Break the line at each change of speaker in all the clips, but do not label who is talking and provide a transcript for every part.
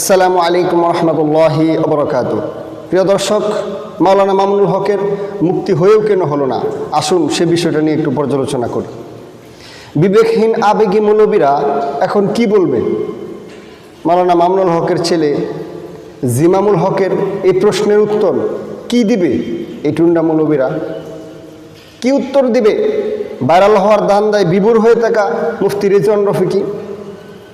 আসসালামু আলাইকুম রহমতুল্লাহি অবরকাত প্রিয় দর্শক, মাওলানা মামুনুল হকের মুক্তি হয়েও কেন হলো না? আসুন সে বিষয়টা নিয়ে একটু পর্যালোচনা করি। বিবেকহীন, আবেগী মৌলবীরা এখন কি বলবে? মাওলানা মামুনুল হকের ছেলে জিমামুল হকের এই প্রশ্নের উত্তর কি দিবে এই টুন্ডা মৌলবীরা? কি উত্তর দিবে? ভাইরাল হওয়ার দান দেয় বিবুর হয়ে থাকা মুফতি রেজন রফিকি।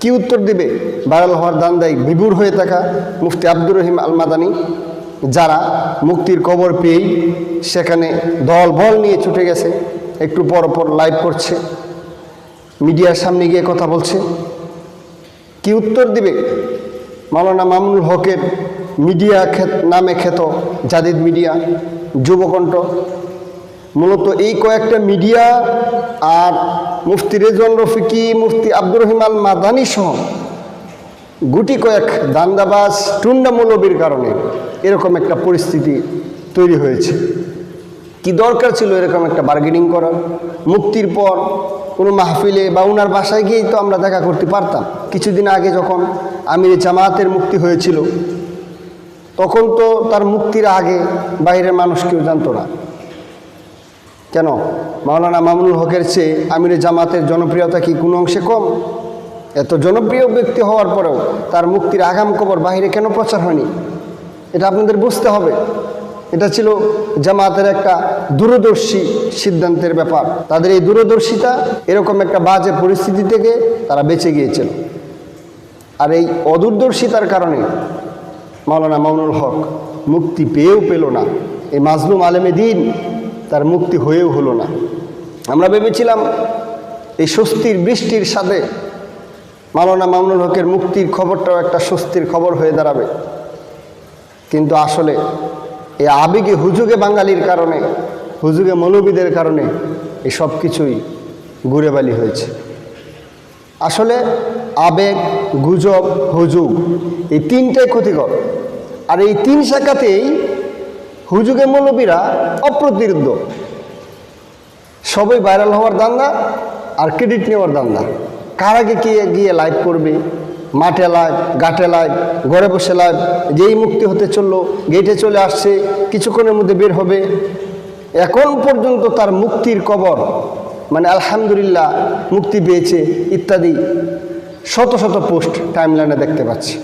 কি উত্তর দিবে? ভাইরাল হওয়ার দান দেয় বিবুর হয়ে থাকা মুফতি আব্দুর রহিম আল মাদানি যারা মুক্তির কবর পেয়েই সেখানে দল বল নিয়ে ছুটে গেছে, একটু পর পর লাইভ করছে, মিডিয়ার সামনে গিয়ে কথা বলছে। কি উত্তর দিবে? মাওলানা মামুনুল হকের মিডিয়া নামে খ্যাত জাদিদ মিডিয়া, যুবকণ্ঠ মূলত এই কয়েকটা মিডিয়া আর মুফতি রেজন রফিকি, মুফতি আব্দুর রহিম আল মাদানি সহ গুটি কয়েক দান্দাবাজ টুন্ডা মৌলবীর কারণে এরকম একটা পরিস্থিতি তৈরি হয়েছে। কি দরকার ছিল এরকম একটা বার্গেনিং করার? মুক্তির পর কোনো মাহফিলে বা ওনার বাসায় গিয়েই তো আমরা দেখা করতে পারতাম। কিছুদিন আগে যখন আমির জামায়াতের মুক্তি হয়েছিল, তখন তো তার মুক্তির আগে বাইরের মানুষ কেউ জানতো না। কেন? মাওলানা মামুনুল হকের চেয়ে আমির জামাতের জনপ্রিয়তা কি কোনো অংশে কম? এত জনপ্রিয় ব্যক্তি হওয়ার পরেও তার মুক্তির আগাম খবর বাইরে কেন প্রচার হয়নি? এটা আপনাদের বুঝতে হবে। এটা ছিল জামাতের একটা দূরদর্শী সিদ্ধান্তের ব্যাপার। তাদের এই দূরদর্শিতা এরকম একটা বাজে পরিস্থিতি থেকে তারা বেঁচে গিয়েছিল। আর এই অদূরদর্শিতার কারণে মাওলানা মামুনুল হক মুক্তি পেয়েও পেল না। এই মাজলুম আলেমে দিন তার মুক্তি হয়েও হলো না। আমরা ভেবেছিলাম এই স্বস্তির বৃষ্টির সাথে মাওলানা মামুনুল হকের মুক্তির খবরটাও একটা স্বস্তির খবর হয়ে দাঁড়াবে। কিন্তু আসলে এই আবেগে, হুজুগে বাঙালির কারণে, হুজুগে মৌলবীদের কারণে এই সব কিছুই ঘুরেবালি হয়েছে। আসলে আবেগ, গুজব, হুজুগ এই তিনটাই ক্ষতিকর। আর এই তিন শাখাতেই হুজুগে মৌলবীরা অপ্রতিরোধ। সবই ভাইরাল হওয়ার দান্দা আর ক্রেডিট নেওয়ার দান্দা কার আগে কে গিয়ে লাইভ করবে? মাঠে লাইভ ঘাটে লাইভ ঘরে বসে লাইভ যেই মুক্তি হতে চলল গেটে চলে আসছে, কিছুক্ষণের মধ্যে বের হবে। এখন পর্যন্ত তার মুক্তির কবর মানে আলহামদুলিল্লাহ মুক্তি পেয়েছে ইত্যাদি শত শত পোস্ট টাইমলাইনে দেখতে পাচ্ছি।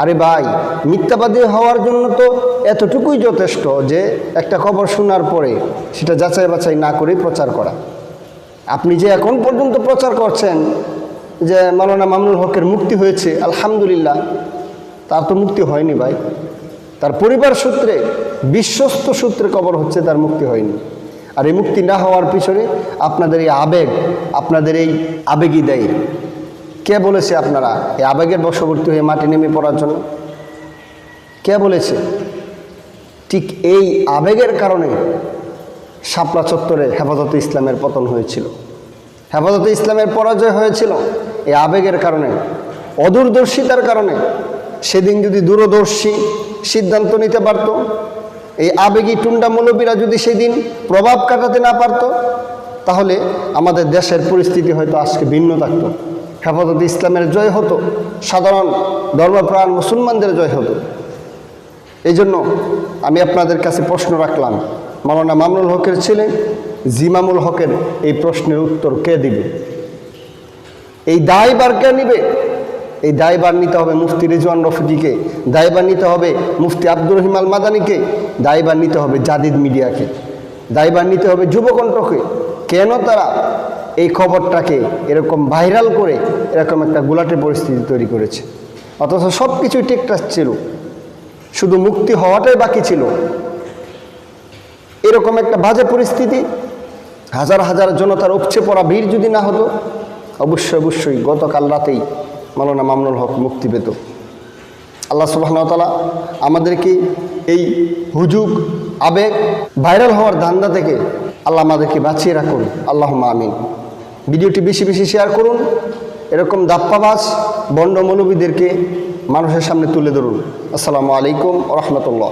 আরে ভাই, মিথ্যাবাদী হওয়ার জন্য তো এতটুকুই যথেষ্ট যে একটা খবর শোনার পরে সেটা যাচাই বাছাই না করেই প্রচার করা। আপনি যে এখন পর্যন্ত প্রচার করছেন যে মাওলানা মামুনুল হকের মুক্তি হয়েছে, আলহামদুলিল্লাহ, তার তো মুক্তি হয়নি ভাই। তার পরিবার সূত্রে, বিশ্বস্ত সূত্রে কবর হচ্ছে, তার মুক্তি হয়নি। আর এই মুক্তি না হওয়ার পিছনে আপনাদের এই আবেগ, আপনাদের এই আবেগই দেয়। কে বলেছে আপনারা এই আবেগের বশবর্তী হয়ে মাটি নেমে পড়ার জন্য? কে বলেছে? ঠিক এই আবেগের কারণে শাপলা চত্বরে হেফাজতে ইসলামের পতন হয়েছিল। হেফাজতে ইসলামের পরাজয় হয়েছিল এই আবেগের কারণে, অদূরদর্শিতার কারণে। সেদিন যদি দূরদর্শী সিদ্ধান্ত নিতে পারত, এই আবেগী টুন্ডা মৌলবীরা যদি সেদিন প্রভাব কাটাতে না পারত, তাহলে আমাদের দেশের পরিস্থিতি হয়তো আজকে ভিন্ন থাকতো। হেফাজত ইসলামের জয় হতো, সাধারণ ধর্মপ্রাণ মুসলমানদের জয় হতো। এই জন্য আমি আপনাদের কাছে প্রশ্ন রাখলাম, মাওলানা মামুনুল হকের ছেলে জিমামুল হকের এই প্রশ্নের উত্তর কে দিবে? এই দায়বার কে নিবে? এই দায়বার নিতে হবে মুফতি রেজওয়ান রফিকিকে দায়বার নিতে হবে মুফতি আব্দুর রহিম আল মাদানিকে দায়বার নিতে হবে জাদিদ মিডিয়াকে দায়বার নিতে হবে যুবকণ্ঠকে। কেন তারা এই খবরটাকে এরকম ভাইরাল করে এরকম একটা গুলাটের পরিস্থিতি তৈরি করেছে। অথচ সব কিছুই ঠিকঠাক ছিল। শুধু মুক্তি হওয়াটাই বাকি ছিল। এরকম একটা বাজে পরিস্থিতি। হাজার হাজার জনতার উপচে পড়া ভিড় যদি না হতো, অবশ্যই অবশ্যই গতকাল রাতেই মাওলানা মামুনুল হক মুক্তি পেত। আল্লাহ সুবাহতালা আমাদেরকে এই হুজুগ, আবেগ ভাইরাল হওয়ার ধান্দা থেকে আল্লাহ আমাদেরকে বাঁচিয়ে রাখুন। আল্লাহ আমিন। ভিডিওটি বেশি বেশি শেয়ার করুন। এরকম দাপ্পাবাজ, বন্ড মৌলবীদেরকে মানুষের সামনে তুলে ধরুন। আসসালামু আলাইকুম রহমতুল্লাহ।